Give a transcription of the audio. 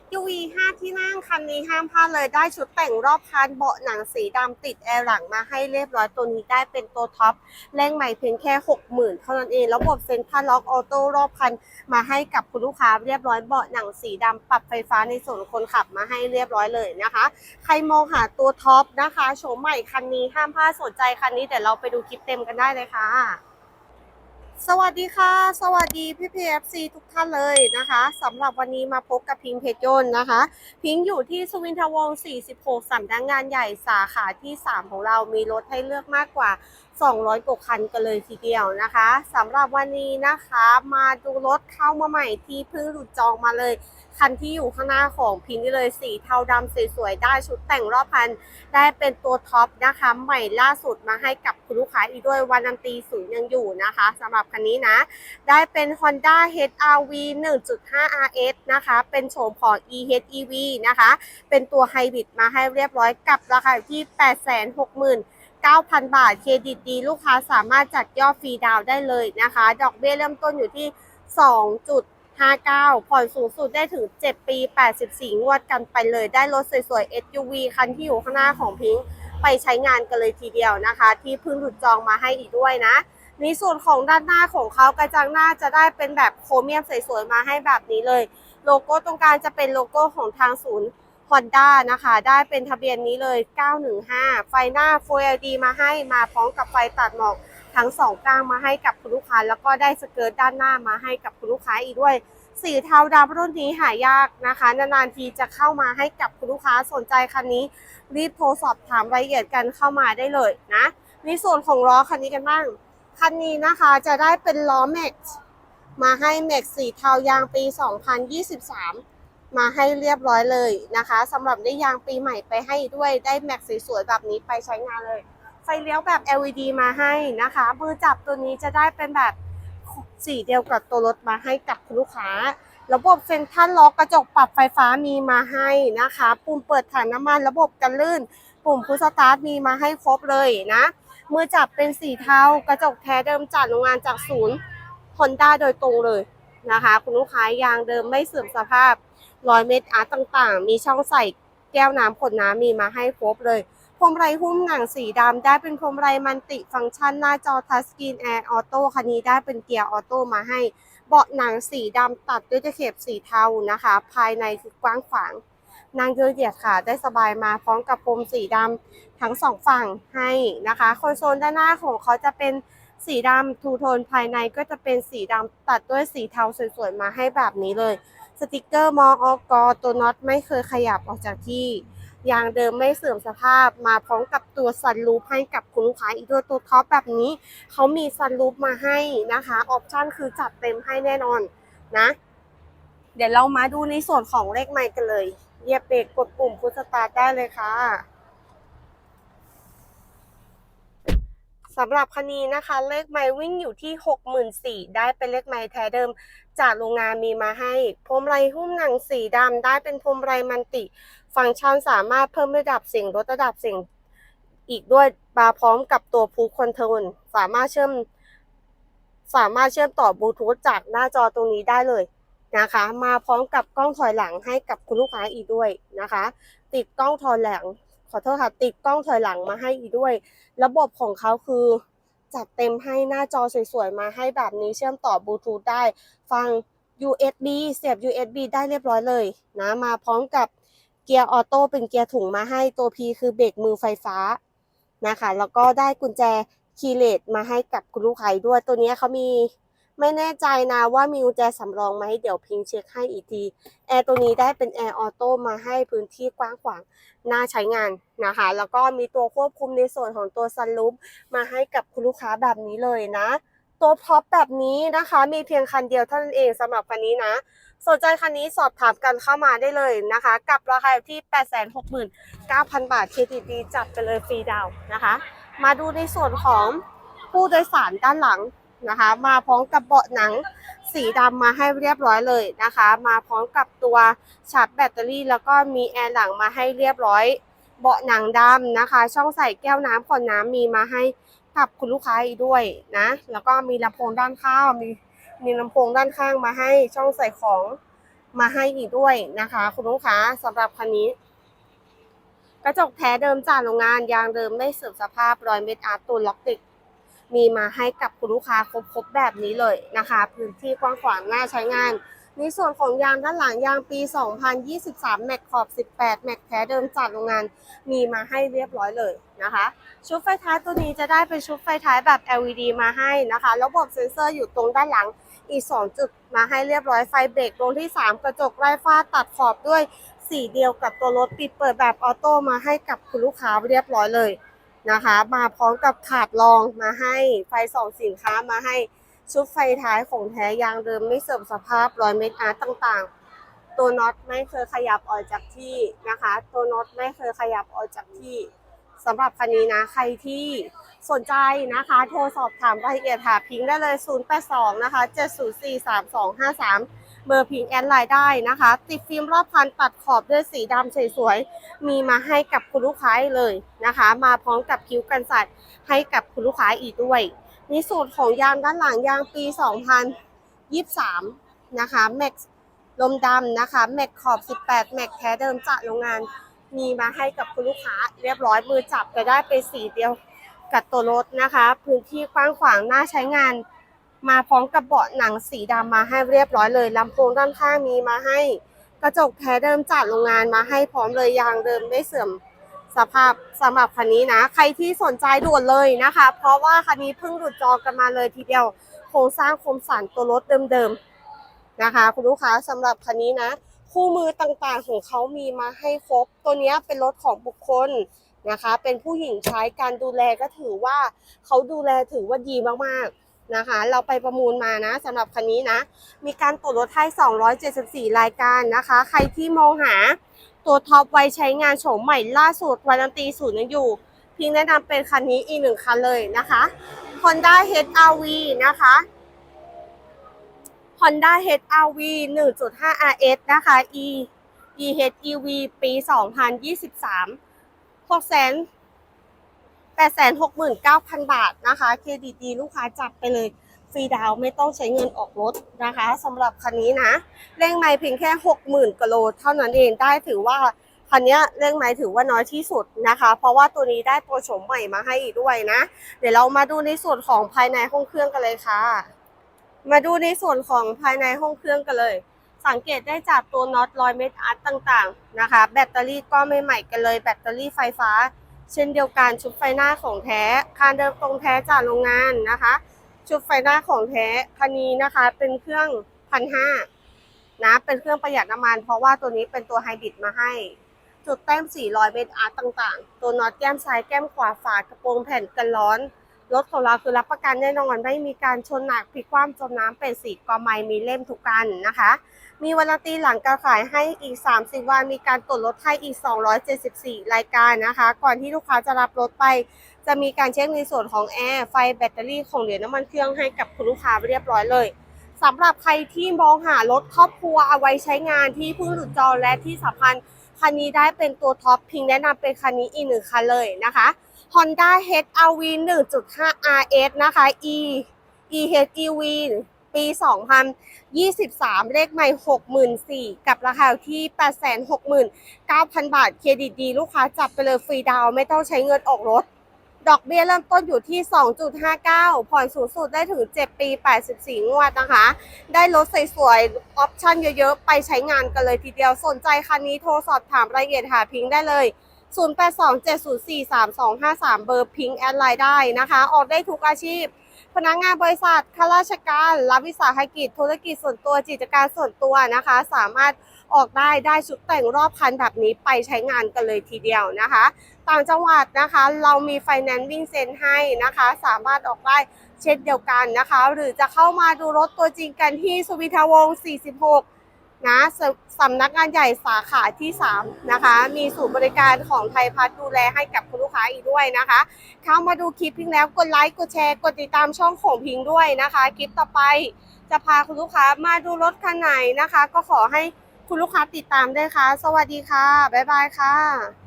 SUV 5 ที่นั่งคันนี้ห้ามพลาดเลยได้ชุดแต่งรอบคันเบาะหนังสีดำติดแอร์หลังมาให้เรียบร้อยตัวนี้ได้เป็นตัวท็อปแรงใหม่เพียงแค่ 60,000เท่านั้นเองระบบเซ็นทรัลล็อกออโต้รอบคันมาให้กับคุณลูกค้าเรียบร้อยเบาะหนังสีดำปรับไฟฟ้าในส่วนคนขับมาให้เรียบร้อยเลยนะคะ ใครมองหาตัวท็อปนะคะโฉมใหม่คันนี้ห้ามพลาดสนใจคันนี้เดี๋ยวเราไปดูคลิปเต็มกันได้เลยค่ะ สวัสดีค่ะ สวัสดีพี่พีเอฟซีทุกท่านเลยนะคะสำหรับวันนี้มาพบกับพิงเพชรยนนะคะ พิงอยู่ที่สวินทวงศ์46สำนักงานใหญ่สาขาที่ 3 ของเรามีรถให้เลือกมากกว่า200กว่าคันกันเลยทีเดียวนะคะสำหรับวันนี้นะคะ มาดูรถเข้ามาใหม่ที่เพิ่งหลุดจองมาเลย คันที่อยู่ข้างหน้าของพิงค์นี่เลยสีเทาดำสวยๆได้ชุดแต่งรอบพัน ได้เป็นตัวท็อปนะคะ ใหม่ล่าสุดมาให้กับคุณลูกค้าอีกด้วยวันนันตีศูนย์ยังอยู่นะคะสำหรับคันนี้นะ ได้เป็น Honda HR-V 1.5 RS นะคะ เป็นโฉมของ EHEV นะคะ เป็นตัวไฮบริดมาให้เรียบร้อยกับราคาอยู่ 9,000 บาท เครดิตดีลูกค้าสามารถจัดยอดฟรีดาวได้เลยนะคะ ดอกเบี้ยเริ่มต้นอยู่ที่ 2.59 ผ่อนสูงสุดได้ถึง 7 ปี 84 งวดกันไปเลย ได้รถสวยๆ SUV คันที่อยู่ข้างหน้าของพิงค์ไปใช้งานกันเลยทีเดียวนะคะ ที่เพิ่งหลุดจองมาให้อีกด้วยนะในส่วนของด้านหน้าของเขากระจังหน้าจะได้เป็นแบบโครเมียมสวยๆมาให้แบบนี้เลย โลโก้ตรงกลางจะเป็นโลโก้ของทางศูนย์ Honda นะคะ ได้เป็นทะเบียนนี้เลย 915 ไฟหน้า Full LED มาให้มาพร้อมกับไฟตัดหมอกทั้งสองก้างมาให้กับคุณลูกค้า แล้วก็ได้สเกิร์ตด้านหน้ามาให้กับคุณลูกค้าอีกด้วย สีเทาดำรุ่นนี้หายากนะคะ นานๆทีจะเข้ามาให้กับคุณลูกค้าสนใจคันนี้ รีบโทรสอบถามรายละเอียดกันเข้ามาได้เลยนะในส่วนของล้อคันนี้กันบ้าง คันนี้นะคะจะได้เป็นล้อแม็กมาให้แม็กสีเทายางปี 2023 มาให้เรียบร้อยเลยนะคะสำหรับได้ยางปีใหม่ไปให้ด้วยได้แม็กสวยๆแบบนี้ไปใช้งานเลย ไฟเลี้ยวแบบ LED มาให้นะคะมือจับตัวนี้จะได้เป็นแบบสีเดียวกับตัวรถมาให้กับคุณลูกค้า ระบบเซ็นทรัลล็อกกระจกปรับไฟฟ้ามีมาให้นะคะ ปุ่มเปิดถังน้ำมันระบบกันลื่น ปุ่มพุชสตาร์ทมีมาให้ครบเลยนะมือจับเป็นสีเทากระจกแท้เดิมจากโรงงานจากศูนย์ Honda โดยตรงเลย นะคะ คุณลูกค้ายางเดิมไม่เสื่อมสภาพรอยเม็ดอาร์ตต่างๆ มีช่องใส่แก้วน้ำขวดน้ำมีมาให้ครบเลยพวงมาลัยหุ้มหนังสีดำได้เป็นพวงมาลัยมันติฟังก์ชันหน้าจอทัชสกรีนแอร์ออโต้คันนี้ได้เป็นเกียร์ออโต้มาให้ เบาะหนังสีดำตัดด้วยตะเข็บสีเทานะคะ ภายในคือกว้างขวางนั่งเยอะเหยียดขาได้สบายมาพร้อมกับพรมสีดำทั้งสองฝั่งให้นะคะ คอนโซลด้านหน้าของเขาจะเป็น สีดำทูโทนภายในก็จะเป็นสีดำตัดด้วยสีเทาสวยๆ มาให้แบบนี้เลย สติกเกอร์มออกตัวน็อตไม่เคยขยับออกจากที่ ยางเดิมไม่เสื่อมสภาพมาพร้อมกับตัวซันรูปให้กับคุณลูกค้าอีกด้วยตัวท็อปแบบนี้ เขามีซันรูปมาให้นะคะออปชั่นคือจัดเต็มให้แน่นอนนะ เดี๋ยวเรามาดูในส่วนของเลขไมค์กันเลยเหยียบเบรกกดปุ่มพุชสตาร์ทได้เลยค่ะ สำหรับคันนี้นะคะ เลขไมล์วิ่งอยู่ที่ 64,000ได้เป็นเลขไมล์แท้เดิม จากโรงงานมีมาให้พรมไรหุ้มหนังสีดำได้เป็นพรมไรมันติ ฟังก์ชันสามารถเพิ่มระดับเสียงลดระดับเสียงอีกด้วยมาพร้อมกับตัวพูคอนโทรลสามารถเชื่อม สามารถเชื่อมต่อบลูทูธจากหน้าจอตรงนี้ได้เลยนะคะ มาพร้อมกับกล้องถอยหลังให้กับคุณลูกค้าอีกด้วยนะคะ ติดกล้องถอยหลัง ขอโทษค่ะติดกล้องถอยหลังมาให้อีกด้วย ระบบของเขาคือจัดเต็มให้หน้าจอสวยๆ มาให้แบบนี้เชื่อมต่อบลูทูธได้ ฟัง USB เสียบ USB ได้เรียบร้อยเลยนะ มาพร้อมกับเกียร์ออโต้เป็นเกียร์ถุงมาให้ตัว P คือเบรกมือไฟฟ้านะคะ แล้วก็ได้กุญแจคีย์เลสมาให้กับคุณลูกค้าด้วย ตัวนี้เขามี ไม่แน่ใจนะว่ามีกุญแจสำรองไหมเดี๋ยวพิงเช็คให้อีกที แอร์ตัวนี้ได้เป็นแอร์ออโต้มาให้พื้นที่กว้างขวางน่าใช้งานนะคะ แล้วก็มีตัวควบคุมในส่วนของตัวซันรูฟมาให้กับคุณลูกค้าแบบนี้เลยนะ ตัวท็อปแบบนี้นะคะ มีเพียงคันเดียวเท่านั้นเองสำหรับคันนี้นะ สนใจคันนี้สอบถามกันเข้ามาได้เลยนะคะ กับราคาที่ 869,000 บาทเครดิตดีจัดไปเลยฟรีดาวนะคะ มาดูในส่วนของผู้โดยสารด้านหลัง นะคะ มาพร้อมกับเบาะหนังสีดำมาให้เรียบร้อยเลยนะคะ มาพร้อมกับตัวชาร์จแบตเตอรี่ แล้วก็มีแอร์หลังมาให้เรียบร้อย เบาะหนังดำนะคะ ช่องใส่แก้วน้ำขวดน้ำมีมาให้กับคุณลูกค้าอีกด้วยนะ แล้วก็มีลำโพงด้านข้างมีมีลำโพงด้านข้างมาให้ช่องใส่ของมาให้อีกด้วยนะคะ คุณลูกค้าสำหรับคันนี้ กระจกแท้เดิมจากโรงงานยางเดิมไม่เสื่อมสภาพรอยเม็ดอาร์ตตูนล็อกติด มีมาให้กับคุณลูกค้าครบๆแบบนี้เลยนะคะ พื้นที่กว้างขวางน่าใช้งาน ในส่วนของยางด้านหลังยางปี 2023 แม็กขอบ 18 แม็กแท้เดิมจากโรงงาน มีมาให้เรียบร้อยเลยนะคะ ชุดไฟท้ายตัวนี้จะได้เป็นชุดไฟท้ายแบบ LED มาให้นะคะ ระบบเซ็นเซอร์อยู่ตรงด้านหลังอีก 2 จุดมาให้เรียบร้อยไฟเบรกตรงที่ 3 กระจกไร้ฟ้าตัดขอบด้วยสีเดียวกับตัวรถปิดเปิดแบบออโต้มาให้กับคุณลูกค้าเรียบร้อยเลย นะคะ มาพร้อมกับขาดรองมาให้ไฟสองสินค้ามาให้ชุดไฟท้ายของแท้ยางเดิมไม่เสื่อมสภาพรอยเม็ดอาร์ตต่างๆ ตัวน็อตไม่เคยขยับออกจากที่นะคะ ตัวน็อตไม่เคยขยับออกจากที่สำหรับคันนี้นะใครที่สนใจนะคะ โทรสอบถามรายละเอียดหาพิงค์ได้เลย 082 นะคะ 7043253 เบอร์พิงแอดไลน์ได้นะคะ ติดฟิล์มรอบคันตัดขอบด้วยสีดำสวยๆ มีมาให้กับคุณลูกค้าเลยนะคะ มาพร้อมกับคิ้วกันสัตว์ให้กับคุณลูกค้าอีกด้วยในสูตรของยางด้านหลังยางปี 2023 นะคะแม็กลมดำนะคะแม็กขอบ 18 แม็กแท้เดิมจากโรงงานมีมาให้กับคุณลูกค้าเรียบร้อยมือจับจะได้เป็นสีเดียวกับตัวรถนะคะ พื้นที่กว้างขวางน่าใช้งาน มาพร้อมกับเบาะหนังสีดำมาให้เรียบร้อยเลยลำโพงด้านข้างมีมาให้ กระจกแท้เดิมจากโรงงานมาให้พร้อมเลยยางเดิมไม่เสื่อมสภาพสำหรับคันนี้นะ ใครที่สนใจด่วนเลยนะคะ เพราะว่าคันนี้เพิ่งหลุดจอกันมาเลยทีเดียวโครงสร้างครงสารตัวรถเดิมๆนะคะ คุณลูกค้าสำหรับคันนี้นะ คู่มือต่างๆของเขามีมาให้ครบ ตัวนี้เป็นรถของบุคคลนะคะ เป็นผู้หญิงใช้การดูแลก็ถือว่าเขาดูแลถือว่าดีมากๆ นะคะ เราไปประมูลมานะสำหรับคันนี้นะ มีการตรวจรถให้274 รายการนะคะ ใครที่มองหาตัวท็อปไว้ใช้งานโฉมใหม่ล่าสุดวารันตีศูนย์ยังอยู่พียงแนะนำเป็นคันนี้อีกหนึ่งคันเลยนะคะ Honda HR-V นะคะ Honda HR-V 1.5 RS นะคะ E EHEV ปี 2023 6 869,000 บาทนะคะ เครดิตดีลูกค้าจัดไปเลย ฟรีดาวน์ไม่ต้องใช้เงินออกรถนะคะสำหรับคันนี้นะเร่งไมล์เพียงแค่ 60,000กิโลเท่านั้นเองได้ถือว่าคันนี้เร่งไมล์ถือว่าน้อยที่สุดนะคะ เพราะว่าตัวนี้ได้ตัวโฉมใหม่มาให้อีกด้วยนะ เดี๋ยวเรามาดูในส่วนของภายในห้องเครื่องกันเลยค่ะ มาดูในส่วนของภายในห้องเครื่องกันเลย สังเกตได้จากตัวน็อตรอยเม็ดอาร์ตต่างๆนะคะ แบตเตอรี่ก็ไม่ใหม่กันเลย แบตเตอรี่ไฟฟ้า เช่นเดียวกันชุดไฟหน้าของแท้คานเดิมตรงแท้จากโรงงานนะคะ ชุดไฟหน้าของแท้คันนี้นะคะเป็นเครื่องพันห้านะเป็นเครื่องประหยัดน้ำมัน เพราะว่าตัวนี้เป็นตัวไฮบริดมาให้ จุดแต้ม 400 เมตรอาร์ตต่างๆ ตัวน็อตแก้มซ้ายแก้มขวาฝากระโปรงแผ่นกันร้อน รถของเราคือรับประกันแน่นอนไม่มีการชนหนักพลิกคว่ำจมน้ำเป็นสีกอไม้มีเล่มทุกกันนะคะ มีวารันตีหลังการขายให้อีก 30 วัน มีการตรวจรถให้อีก 274 รายการนะคะ ก่อนที่ลูกค้าจะรับรถไป จะมีการเช็คในส่วนของแอร์ไฟแบตเตอรี่ของเหรียญน้ำมันเครื่องให้กับคุณลูกค้าเรียบร้อยเลยสำหรับใครที่มองหารถครอบครัวเอาไว้ใช้งานที่เพิ่งหลุดจอและที่สำคัญคันนี้ได้เป็นตัวท็อปพิงแนะนำเป็นคันนี้อีกหนึ่งคันเลยนะคะ Honda HR-V 1.5 RS นะคะ E EHEV ปี 2023 เลขใหม่ 64,000กับราคาที่ 869,000 บาท เครดิตดี ลูกค้าจับไปเลยฟรีดาวไม่ต้องใช้เงินออกรถ ดอกเบี้ยเริ่มต้นอยู่ที่ 2.59 ผ่อนสูงสุดได้ถึง 7 ปี 84 งวดนะคะ ได้รถสวยๆ ออปชั่นเยอะๆ ไปใช้งานกันเลยทีเดียว สนใจคันนี้โทรสอบถามรายละเอียดหาพิงได้เลย 0827043253 เบอร์พิงค์แอดไลน์ได้นะคะ ออกได้ทุกอาชีพ พนักงานบริษัทข้าราชการรับวิสาหกิจ ธุรกิจส่วนตัวกิจการส่วนตัวนะคะ สามารถออกได้ได้ชุดแต่งรอบคันแบบนี้ไปใช้งานกันเลยทีเดียวนะคะ ต่างจังหวัดนะคะเรามีไฟแนนซ์วิ่งเซ็นให้นะคะ สามารถออกได้เช่นเดียวกันนะคะ หรือจะเข้ามาดูรถตัวจริงกันที่สุวิทาวงศ์46 นะสำนักงานใหญ่สาขาที่ 3 นะคะ มีศูนย์บริการของไทยพัฒน์ดูแลให้กับคุณลูกค้าอีกด้วยนะคะ เข้ามาดูคลิปพิงแล้วกดไลค์กดแชร์กดติดตามช่องของพิงด้วยนะคะ คลิปต่อไปจะพาคุณลูกค้ามาดูรถคันไหนนะคะ ก็ขอให้คุณลูกค้าติดตามด้วยค่ะ สวัสดีค่ะ บ๊ายบายค่ะ